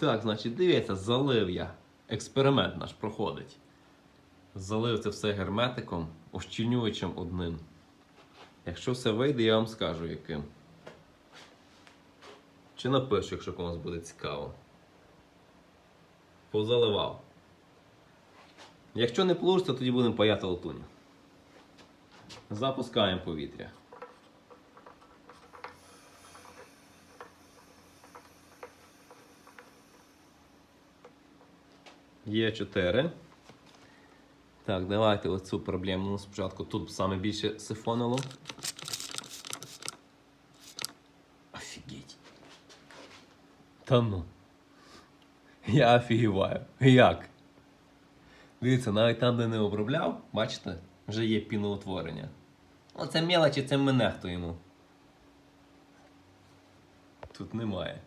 Так, значить, дивіться, залив я. Експеримент наш проходить. Залив це все герметиком, ощільнювачем одним. Якщо все вийде, я вам скажу яким. Чи напишу, якщо комусь буде цікаво. Позаливав. Якщо не вийде, тоді будемо паяти латуню. Запускаємо повітря. Є 4. Так, давайте оцю проблему ну, спочатку тут саме більше сифонило. Офігеть. Та ну. Я офігіваю. Як? Дивіться, навіть там, де не обробляв, бачите, вже є піноутворення. Оце мелочі, це ми нехтуємо. Тут немає.